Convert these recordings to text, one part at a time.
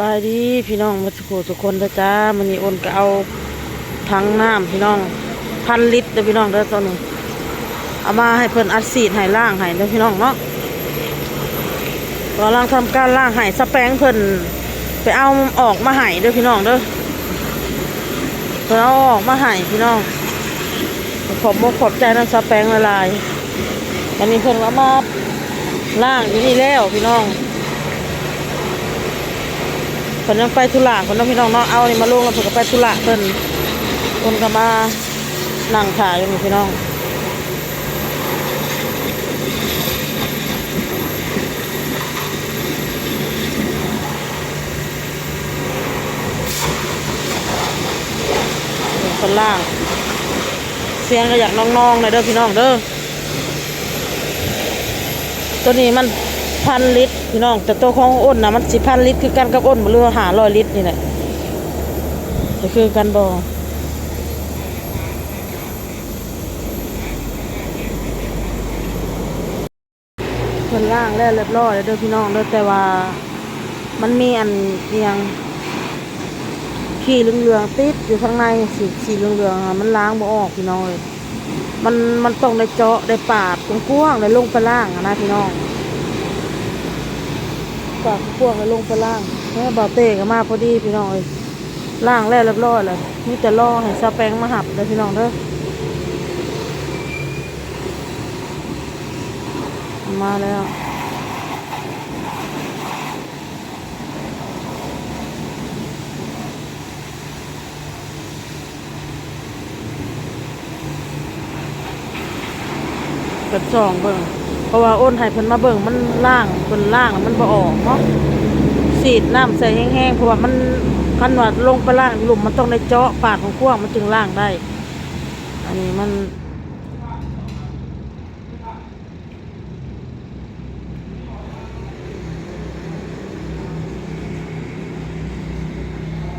บายดีพี่น้องมาสุขทุกคนนะจ้ามันนี้โอนก็เอาถังน้ำพี่น้องพันลิตรเด้อพี่น้องเด้อตอนนี้เอามาให้เพิ่นอัดสีดให้ล่างให้เด้อพี่น้องเนาะกำลังทำการล่างให้สแปงเพิ่นไปเอาออกมาให้เด้อพี่น้องเด้อเพิ่นเอาออกมาให้พี่น้องขอบมขอบใจน้ำสแปงละลายวันนี้เพิ่นเอามาล่างอยู่นี่แล้วพี่น้อง พิ่นยังไปธุระคนน้องพี่น้องเนาะเอานี่มาลงแล้วเพิ่นก็ไปธุระเพิ่นเพิ่นก็มานั่งถ่ายอยู่นี่พี่น้องคนล่าง เสียงก็อยากน้องๆเลยเด้อพี่น้องเด้อตัวนี้มัน พันลิตรพี่น้องแต่ตัวของอ้นนะมันสิพันลิตรคือกันกับอ้นบ่เรือหาร้อยลิตรนี่แหละก็คือกันบ่เพิ่นล่างแล้วเรียบร้อยแล้วเด้อพี่น้องเด้อแต่ว่ามันมีอันเอียงขี้เหลืองๆติดอยู่ข้างในสีสีเหลืองๆอะมันล้างบ่ออกพี่น้องเลยมันมันต้องได้เจาะได้ปาดกว้างๆได้ลงไปล่างนะพี่น้อง ฝากพวกให้ลงไปล่างแม่บาเต้ก็มาพอดีพี่น้องเอ้ยล่างแล้วเรียบร้อยเลยมีแต่อให้ซาแปงมาหับเลยพี่น้องเด้อมาแล้วเปิดซองเบิ่ง เพราะว่าอ้นให้เพิ่นมาเบิ่งมันล่างเพิ่นล่างแล้วมันบ่ออกเนาะสีดน้ำใส่แห้งๆเพราะว่ามันคันว่าลงไปล่างหลุมมันต้องได้เจาะปาดของกว้างมันจึงล่างได้ อันนี้มัน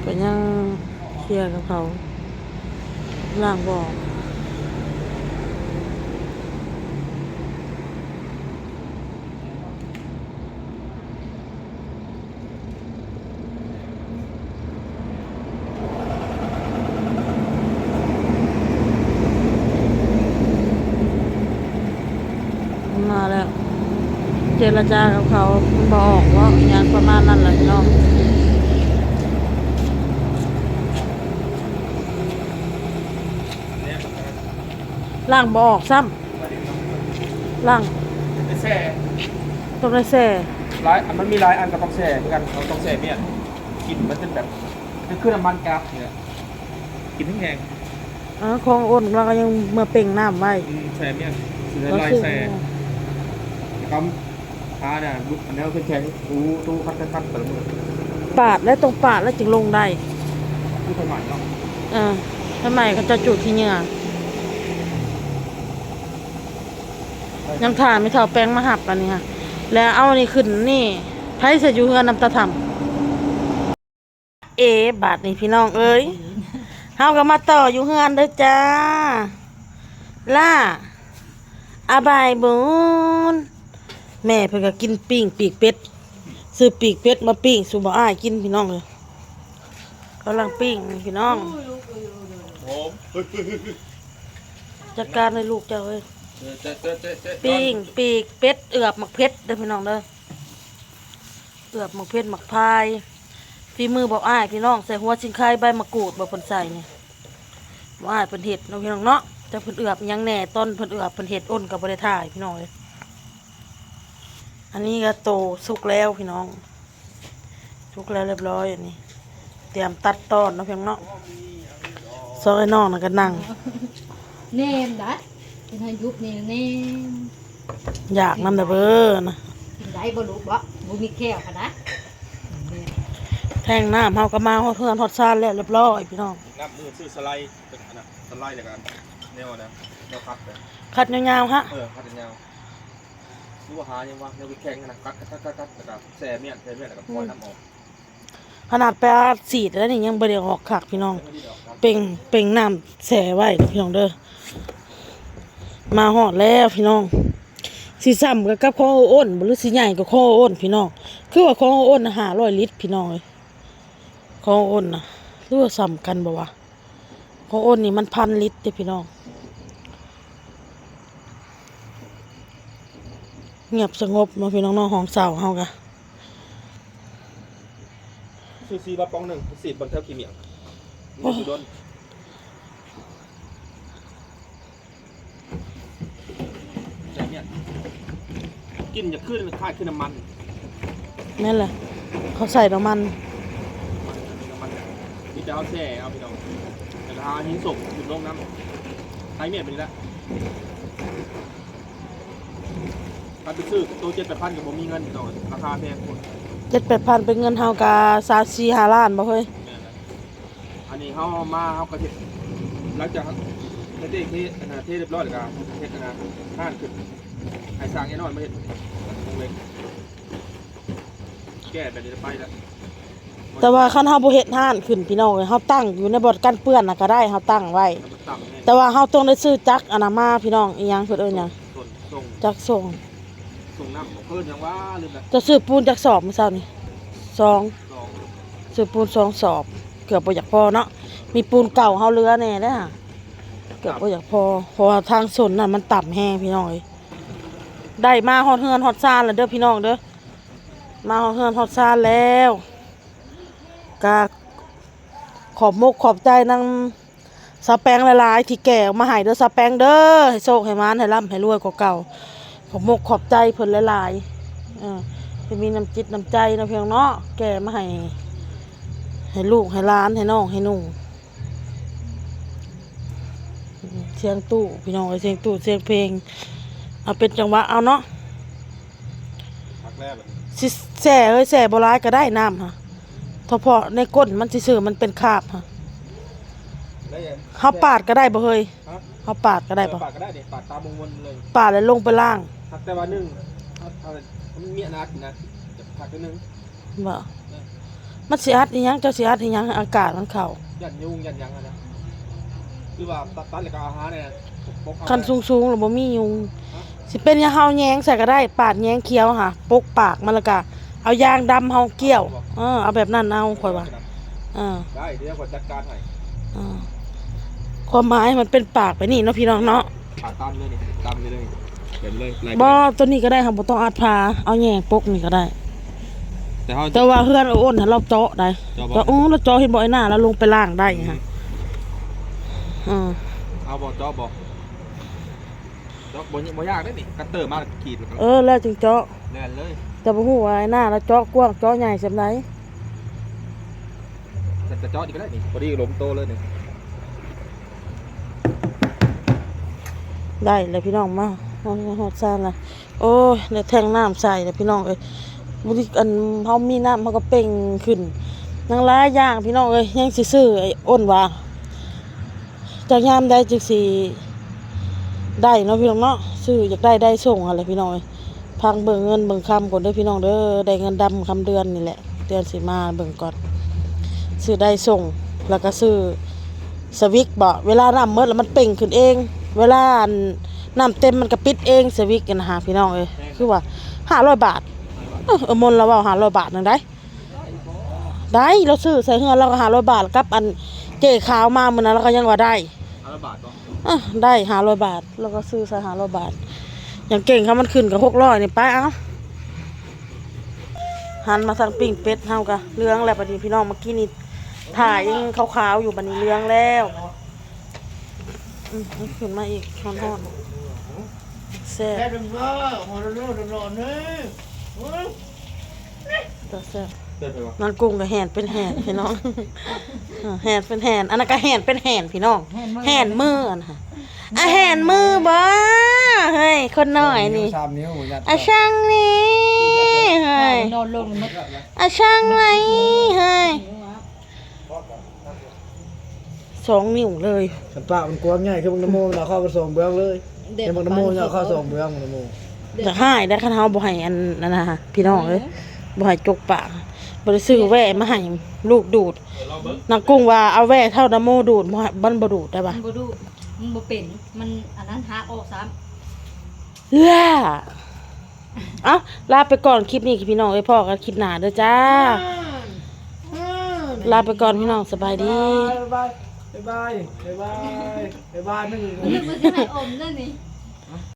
ก็ยังเคลียร์กับเขาล่างบอก มาแล้ว เจรจากับเขามันบอกว่าอย่างประมาณนั้นแหละพี่น้องล่างบออกซ้ำล่างแช่ต้องได้แส่ร้ายมันมีหลายอันกับต้องแช่เหมือนกันเราต้องแช่เมี่ยนกลิ่นมันเป็นแบบคือเครื่องน้ำมันก๊าซเนี่ยกลิ่นแห้งอ๋อของอ้นเราก็ยังมาเป่งน้ำไว้ๆอืมแช่เมี่ยนสีเราลายซื้อแช่แล้ วก็ท้าเนี่ยบุกอันนี้เป็นแข็งตู้ตู้คัดคัดคัดแต่ละมือปาดและตรงปาดแล้วจึงลงได้ตู้สมัยเนาะเออทำไมเขาจะจุดที่เหงื่อยังทานไม่เท่าแป้งมาหับอันนี้ค่ะ แล้วเอาอันนี้ขึ้นนี่ไพ่จะอยู่เฮือนน้ำตาทำเอบาทนี่พี่น้องเอ้ยเฮาก็มาต่ออยู่เฮือนเด้อจ้าล่าอาบายบุญ แม่เพิ่นก็กินปิ้งปีกเป็ดซื้อปีกเป็ดมาปิ้งสู่บ่อ้ายกินพี่น้องเลยกำลังปิ้งนี่พี่น้องโอ้จัดการให้ลูกเจ้าเอ้ยเจ๊เจ๊เจ๊เจ๊ปิ้งปีกเป็ดเอือบหมักเพชรเด้อพี่น้องเด้อเอือบหมักเพชรหมักพายฝีมือบอกอ้ายพี่น้องใส่หัวชิงไข่ใบมะกรูดบอกเพิ่นใส่นี่บอกอ้ายเพิ่นเห็ดเนาะพี่น้องเนาะแต่เพิ่นเอือบหยังแหน่ต้นเพิ่นเอือบเพิ่นเห็ดอ้นกับบริถ่ายพี่น้องเลย อันนี้ก็โตสุกแล้วพี่น้อง สุกแล้วเรียบร้อยอันนี้ เตรียมตัดตอนเนาะพี่น้องเนาะซอยน้องน่ะก็นั่งเนมได้เป็นให้ยุบนี่เนมอยากนำแต่เบ้อนะกินได้บ่รู้บ่บ่มีแก้วค่ะนะแทงน้ำเฮาก็มาฮอดเพื่อนฮอดซานแล้วเรียบร้อยพี่น้องนับมือซื้อสไลด์เป็นอันน่ะสไลด์จากกันแนวนะแนวคัดเลยคัดยาวๆฮะเออคัดยาว ดูว่าหายังวะแนวแข็งนะคัดคัดคัดคัดแล้วก็แช่เมี่ยนแช่เมี่ยนแล้วก็ปล่อยน้ำออกขนาดไปอาสีดแล้วนี่ยังบ่ได้ออกคักพี่น้อง ไม่ได้ออกครับเป่งเป่งน้ำแส่ไว้เด้อพี่น้องเด้อ มาฮอดแล้วพี่น้องสิซ้ำกับกับข้ออ้นบ่หรือสิใหญ่กับข้ออ้นพี่น้อง คือว่าข้ออ้น500ลิตรพี่น้องเอ้ยขออ้นนะหรือว่าซ้ำกันบ่วะข้ออ้นนี่มันพันลิตรเด้พี่น้อง เงียบสงบมาพี่น้องน้องห้องเสาเฮากะซูซีมาปองหนึ่งสีดบนเท่าขี้เหมียงนี่คือโดนใช่เนี่ยกินจะขึ้นคล้ายขึ้นน้ำมันนั่นแหละ เขาใส่น้ำมันน้ำมันนี่จะเอาแช่เอาพี่น้องแต่ราคาหินศพหยุดลงน้ำใช้เมียดไปนี่ละ ถ้าไปซื้อตัวเจ็ดแปดพันกับผมมีเงินพี่น้องราคาแพงคนเจ็ดแปดพันเป็นเงินเฮากาสามสี่ห้าล้านบ่เฮ้ยแม่นนะอันนี้เขามาเขาก็เฮ็ดหลังจากเฮ็ดเองที่อันนั้นที่เรียบร้อยแล้วก็เฮ็ดอันนั้นห้านขึ้นไอ้สร้างแน่นอนไม่เฮ็ดคงเล็กแก้แบบนี้ไปแล้วแต่ว่าคันเฮาบ่เฮ็ดห้านขึ้นพี่น้องเอ้ยเฮาตั้งอยู่ในบ่อนกันเปื้อนน่ะก็ได้เฮาตั้งไว้แล้วมันต่ำแน่แต่ว่าเฮาต้องได้ซื้อจักรอนามาพี่น้องอีหยังเพิ่นเอิ้นหยังส่วนส่งจักรส่ง ส่งน้ำเพิ่นยังว่าลืมละจะซื้อปูนจักสอบมื้อเช้านี่สองสองซื้อปูนสองสอบ เกือบบ่อยากพอเนาะมีปูนเก่าเฮาเหลือแน่เด้อเกือบบ่อยากพอเพราะว่าทางสนน่ะมันต่ำแฮงพี่น้องเอ้ยได้มาฮอดเฮือนฮอดซานแล้วเด้อพี่น้องเด้อมาฮอดเฮือนฮอดซานแล้วก็ขอบมกขอบใจนางสะแปงหลายที่แก่มาให้เด้อสะแปงเด้อให้โชคให้มานให้ร่ำให้รวยกว่าเก่า ขอบมกขอบใจเพิ่นหลายๆเออให้มีน้ำจิตน้ำใจนะเพียงเนาะแก่มาให้ ให้ลูกให้หล้านให้น้องให้นุ่งเสียงตู้พี่น้องเอ้ยเสียงตู้เสียงเพลง เอาเป็นจังหวะเอาเนาะพักแรกแบบสิแส่เอ้ยแส่บ่ร้ายก็ได้น้ำค่ะเฉพาะในก้นมันสิซื่อมันเป็นคราบค่ะได้ยังเฮาปาดก็ได้บ่เฮ้ยฮะเฮาปาดก็ได้บ่ปาดก็ได้เด็ปาดตามงวนเลยปาดแล้วลงไปล่าง พักแต่ว่าหนึ่งเอาเอามันมีอนาคตนะจะพักตัวหนึงบ่มันสิอัดอีหยังเจ้าสิอัดอีหยังให้อากาศมันเข้ายันยุงยันหยังอะนะคือว่าตัดตัดแล้วก็เอาอาหารเนี่ยปกเอาคันสูงๆแล้วบ่มียุงสิเป็นยาเฮาแยงใส่ก็ได้ ปาดแยงเคี้ยวค่ะปกปากมันแล้วก็เอายางดำเฮาเกี่ยวเออเอาแบบนั้นเอาข่อยว่าเออได้เดี๋ยวผมจัดการให้อ่าความหมายมันเป็นปากไปนี่เนาะพี่น้องเนาะปาดตามเลยนี่ตามเลยเลย เห็นเลยไล่ไปบ่ตัวนี้ก็ได้ครับบ่ต้องอัดพาเอาแยงปกนี่ก็ได้ แต่เขาแต่ว่าเพื่อนเอาอ้นให้เราเจาะได้เจาะบ่ก็โอ้เราเจาะเห็นบ่ไอ้หน้าแล้วลงไปล่างได้ค่ะอือเอาบ่จอบบ่จอบบ่บ่ยากได้นี่คัตเตอร์มาขีดแล้วก็เออแล้วจึงเจาะแล่นเลยแต่บ่ฮู้ว่าไอ้หน้าแล้วเจาะกว้างเจาะใหญ่ซำใดแต่จะจอดอีกก็ได้นี่พอดีล้มโตเลยนี่ได้เลยพี่น้องมา ฮอดฮอดซานละโอ้ยแล้วแทงน้ำใส่แล้วพี่น้องเอ้ยบ่ได้อันเฮามีน้ำเฮาก็เป่งขึ้นยังหลายย่างพี่น้องเอ้ยยังสิซื้อไอ้อ้นว่าจากยามได้จึกสีได้เนาะพี่น้องเนาะซื้ออยากได้ได้ส่งอะไรพี่น้องเอ้ยพังเบิ่งเงินเบิ่งคำก่อนเด้อพี่น้องเด้อได้เงินดำคำเดือนนี่แหละ เดือนสิมาเบิ่งก่อนซื้อได้ส่งแล้วก็ซื้อสวิกบ่เวลาน้ำเมดแล้วมันเป่งขึ้นเอง เวลาอั นน้ำเต็มมันก็ปิดเองสวิกกันนะฮะพี่น้องเอ้ยคือว่าห้าร้อยบาทเออเอามนต์เราว่าห้าร้อยบาทนึงได้ได้เราซื้อใส่เฮือนเราก็ห้าร้อยบาทกับอันเจ๊ขาวมามื้อนั้นเราก็ยังว่าได้เอาละบาทบ่อะได้หาร้อยบาทแล้วก็ซื้อใส่หาร้อยบาท อย่างเก่งครับมันขึ้นกับหกร้อยนี่ไปเอาหันมาสั่งปิ้งเป็ดเฮากะเลี้ยงแล้วบัดนี้พี่น้องเมื่อกี้นี่ถ่ายยังขาวๆอยู่บัดนี้เลี้ยงแล้วอืมเอาขึ้นมาอีกช้อนทอด แซ่บ Cái đừng ngơ, mà nó nó nó nó nữa. ตัวแซ่บเดินไปบ่นั่นกุ้งกับแหนเป็นแหนพี่น้องเออแหนเป็นแหนอันนั้นก็แหนเป็นแหนพี่น้องแหนมืออันค่ะอะแหนมือบ่เฮ้ยคนน้อยนี่ Sam níu mà nhặt. อาช่างนี่เฮ้ยนอนลงมันอาช่างไรเฮ้ยสองนิ้วเลย Sẵn bạ mình cuốn nhảy, khi bằng namo là kho vào sổng bướng เลย. Khi bằng namo là kho sổng bướng namo. จะหายได้คันเฮาบ่ให้อันนั่นนะฮะพี่น้องเอ้ยบ่ให้จกปากบ่ได้ซื้อแว่มาให้ลูกดูดนางกุ้งว่าเอาแว่เท่าน้ำโมดูดบ่ให้มันบ่ดูดได้ปะมันบ่ดูมันบ่เป็นมันอันนั้นหักออกซ้ำล่าเอ้าลาไปก่อนคลิปนี้พี่น้องเอ้ยพ่อกันคลิปหน้าเด้อจ้าลาไปก่อนพี่น้องสบายดี บ๊ายบายบ๊ายบายบ๊ายบายบ๊ายบายไม่มีนึกว่าจะให้อมนั่นนี่